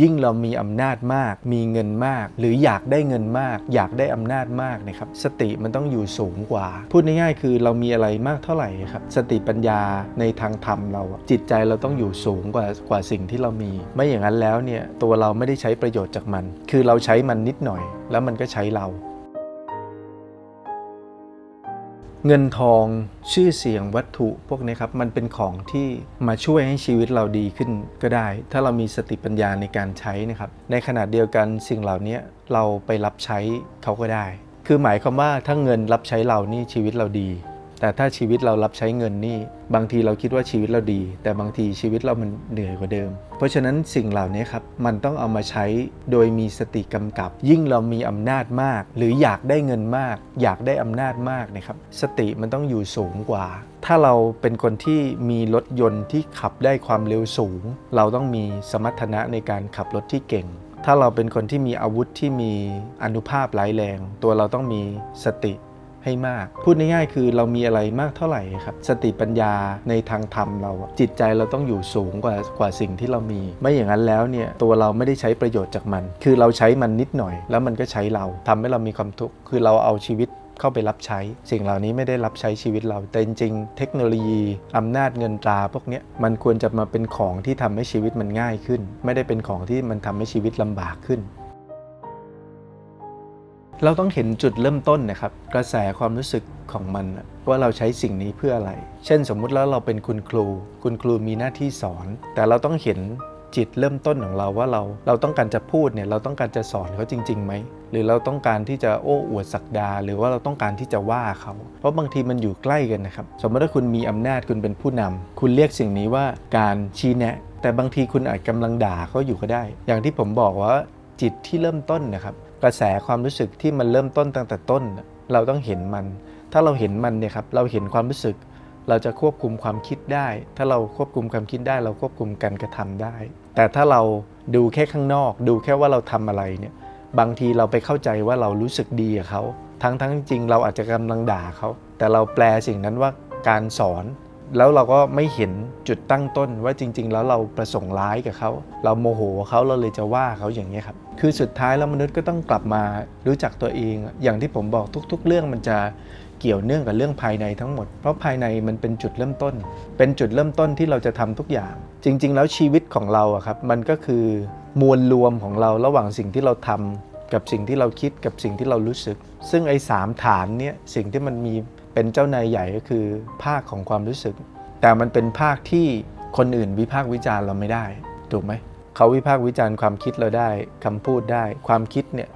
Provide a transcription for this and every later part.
ยิ่งเรามีอำนาจมาก มีเงินมาก หรืออยากได้เงินมาก อยากได้อำนาจมากนะครับ สติมันต้องอยู่สูงกว่า พูดง่ายๆ คือเรามีอะไรมากเท่าไหร่ครับ สติปัญญาในทางธรรมเรา จิตใจเราต้องอยู่สูงกว่ากว่าสิ่งที่เรามี ไม่อย่างนั้นแล้วเนี่ยตัวเราไม่ได้ใช้ประโยชน์จากมัน คือเราใช้มันนิดหน่อย แล้วมันก็ใช้เรา เงินทองชื่อเสียงวัตถุพวกนี้ครับมันเป็นของที่มาช่วยให้ชีวิตเราดีขึ้นก็ได้ ถ้าเรามีสติปัญญาในการใช้นะครับ ในขณะเดียวกันสิ่งเหล่านี้เราไปรับใช้เขาก็ได้ คือหมายความว่าถ้าเงินรับใช้เรานี่ชีวิตเราดี แต่ถ้าชีวิตเรารับใช้เงินนี่บางทีเราคิดว่าชีวิตเราดี แต่บางทีชีวิตเรามันเหนื่อยกว่าเดิม เพราะฉะนั้นสิ่งเหล่านี้ครับมันต้องเอามาใช้โดยมีสติกำกับ ยิ่งเรามีอำนาจมาก หรืออยากได้เงินมาก อยากได้อำนาจมากนะครับสติมันต้องอยู่สูงกว่า ถ้าเราเป็นคนที่มีรถยนต์ที่ขับได้ความเร็วสูง เราต้องมีสมรรถนะในการขับรถที่เก่งถ้าเราเป็นคนที่มีอาวุธที่มีอนุภาพร้ายแรง ตัวเราต้องมีสติ ให้มาก พูดง่ายๆ คือเรามีอะไรมากเท่าไหร่ครับ สติปัญญาในทางธรรมเรา จิตใจเราต้องอยู่สูงกว่ากว่าสิ่งที่เรามี ไม่อย่างนั้นแล้วเนี่ยตัวเราไม่ได้ใช้ประโยชน์จากมัน คือเราใช้มันนิดหน่อย แล้วมันก็ใช้เราทำให้เรามีความทุกข์คือเราเอาชีวิตเข้าไปรับใช้ สิ่งเหล่านี้ไม่ได้รับใช้ชีวิตเรา แต่จริงๆ เทคโนโลยีอำนาจเงินตราพวกนี้มันควรจะมาเป็นของที่ทำให้ชีวิตมันง่ายขึ้น ไม่ได้เป็นของที่มันทำให้ชีวิตลำบากขึ้น เราต้องเห็นจุดเริ่มต้นนะครับ กระแสความรู้สึกของมันว่าเราใช้สิ่งนี้เพื่ออะไร เช่นสมมุติแล้วเราเป็นคุณครู คุณครูมีหน้าที่สอน แต่เราต้องเห็นจิตเริ่มต้นของเราว่าเราเราต้องการจะพูดเนี่ยเราต้องการจะสอนเขาจริงๆไหมหรือเราต้องการที่จะโอ้อวดศักดา หรือว่าเราต้องการที่จะว่าเขา เพราะบางทีมันอยู่ใกล้กันนะครับ สมมติถ้าคุณมีอำนาจคุณเป็นผู้นำคุณเรียกสิ่งนี้ว่าการชี้แนะ แต่บางทีคุณอาจกำลังด่าเขาอยู่ก็ได้ อย่างที่ผมบอกว่า จิตที่เริ่มต้นนะครับ กระแสความรู้สึกที่มันเริ่มต้นตั้งแต่ต้น เราต้องเห็นมัน ถ้าเราเห็นมันเนี่ยครับเราเห็นความรู้สึก เราจะควบคุมความคิดได้ ถ้าเราควบคุมความคิดได้ เราควบคุมการกระทำได้ แต่ถ้าเราดูแค่ข้างนอก ดูแค่ว่าเราทำอะไรเนี่ยบางทีเราไปเข้าใจว่าเรารู้สึกดีกับเขาทั้งทั้งจริงเราอาจจะกำลังด่าเขาแต่เราแปลสิ่งนั้นว่าการสอน แล้วเราก็ไม่เห็นจุดตั้งต้นว่าจริง ๆ แล้วเราประสงค์ร้ายกับเขา เราโมโหเขาเราเลยจะว่าเขาอย่างนี้ครับคือสุดท้ายแล้วมนุษย์ก็ต้องกลับมารู้จักตัวเอง อย่างที่ผมบอกทุก ๆ เรื่องมันจะเกี่ยวเนื่องกับเรื่องภายในทั้งหมด เพราะภายในมันเป็นจุดเริ่มต้น เป็นจุดเริ่มต้นที่เราจะทำทุกอย่าง จริง ๆ แล้วชีวิตของเราอะครับมันก็คือมวลรวมของเราระหว่างสิ่งที่เราทำกับสิ่งที่เราคิดกับสิ่งที่เรารู้สึก ซึ่งไอ้สามฐานเนี่ยสิ่งที่มันมี เป็นเจ้านายใหญ่ก็คือภาคของความรู้สึก แต่มันเป็นภาคที่คนอื่นวิพากษ์วิจารณ์เราไม่ได้ ถูกไหมเขาวิพากษ์วิจารณ์ความคิดเราได้คำพูดได้ ความคิดเนี่ย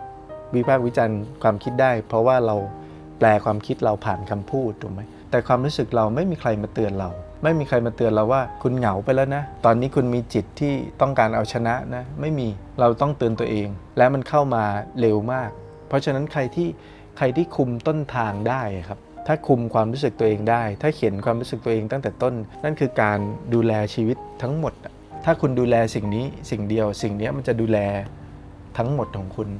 วิพากษ์วิจารณ์ความคิดได้ เพราะว่าเราแปลความคิดเราผ่านคำพูดถูกไหมแต่ความรู้สึกเราไม่มีใครมาเตือนเรา ไม่มีใครมาเตือนเราว่าคุณเหงาไปแล้วนะ ตอนนี้คุณมีจิตที่ต้องการเอาชนะนะไม่มีเราต้องเตือนตัวเอง และมันเข้ามาเร็วมาก เพราะฉะนั้นใครที่ใครที่คุมต้นทางได้ครับ ถ้าคุมความรู้สึกตัวเองได้ ถ้าเขียนความรู้สึกตัวเองตั้งแต่ต้น นั่นคือการดูแลชีวิตทั้งหมด ถ้าคุณดูแลสิ่งนี้สิ่งเดียว สิ่งนี้มันจะดูแลทั้งหมดของคุณ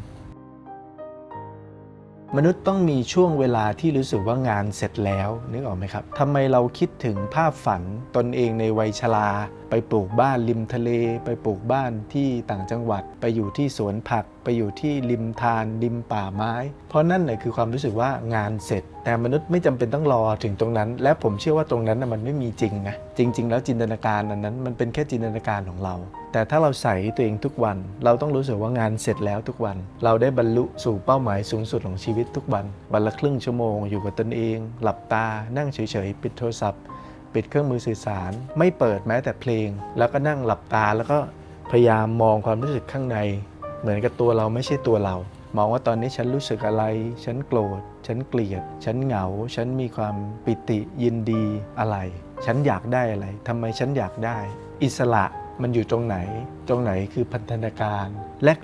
มนุษย์ต้องมีช่วงเวลาที่รู้สึกว่างานเสร็จแล้วนึกออกไหมครับทำไมเราคิดถึงภาพฝันตนเองในวัยชรา ไปปลูกบ้านริมทะเล ไปปลูกบ้านที่ต่างจังหวัด ไปอยู่ที่สวนผักไปอยู่ที่ริมทานริมป่าไม้ เพราะนั่นแหละคือความรู้สึกว่างานเสร็จ แต่มนุษย์ไม่จำเป็นต้องรอถึงตรงนั้น และผมเชื่อว่าตรงนั้นนะมันไม่มีจริงนะจริง ๆ แล้วจินตนาการอันนั้น มันเป็นแค่จินตนาการของเรา แต่ถ้าเราใส่ตัวเองทุกวัน เราต้องรู้สึกว่างานเสร็จแล้วทุกวัน เราได้บรรลุสู่เป้าหมายสูงสุดของชีวิตทุกวันวันละครึ่งชั่วโมงอยู่กับตนเอง หลับตา นั่งเฉยๆปิดโทรศัพท์ปิดเครื่องมือสื่อสาร ไม่เปิดแม้แต่เพลง แล้วก็นั่งหลับตาแล้วก็พยายามมองความรู้สึกข้างใน เหมือนกับตัวเราไม่ใช่ตัวเรา มองว่าตอนนี้ฉันรู้สึกอะไร ฉันโกรธ ฉันเกลียด ฉันเหงา ฉันมีความปิติยินดีอะไร ฉันอยากได้อะไรทำไมฉันอยากได้ อิสระมันอยู่ตรงไหน ตรงไหนคือพันธนาการ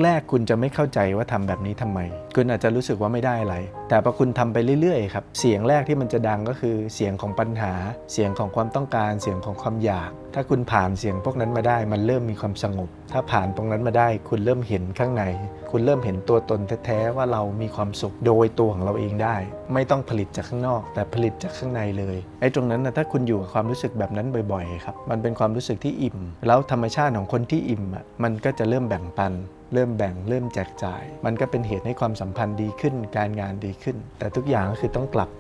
แรก ๆ คุณจะไม่เข้าใจว่าทำแบบนี้ทำไม คุณอาจจะรู้สึกว่าไม่ได้อะไร แต่พอคุณทำไปเรื่อยๆครับเสียงแรกที่มันจะดังก็คือเสียงของปัญหา เสียงของความต้องการ เสียงของความอยาก ถ้าคุณผ่านเสียงพวกนั้นมาได้ มันเริ่มมีความสงบ ถ้าผ่านตรงนั้นมาได้ คุณเริ่มเห็นข้างใน คุณเริ่มเห็นตัวตนแท้ๆว่าเรามีความสุขโดยตัวของเราเองได้ ไม่ต้องผลิตจากข้างนอก แต่ผลิตจากข้างในเลยไอ้ตรงนั้นนะถ้าคุณอยู่กับความรู้สึกแบบนั้นบ่อยๆครับมันเป็นความรู้สึกที่อิ่ม แล้วธรรมชาติของคนที่อิ่มอะ่ะมันก็จะเริ่มแบ่งปัน เริ่มแบ่งเริ่มแจกจ่าย มันก็เป็นเหตุให้ความสัมพันธ์ดีขึ้น การงานดีขึ้น แต่ทุกอย่างก็คือต้องกลับ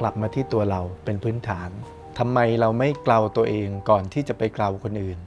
กลับมาที่ตัวเราเป็นพื้นฐานทำไมเราไม่เกลาตัวเองก่อนที่จะไปเกลาคนอื่น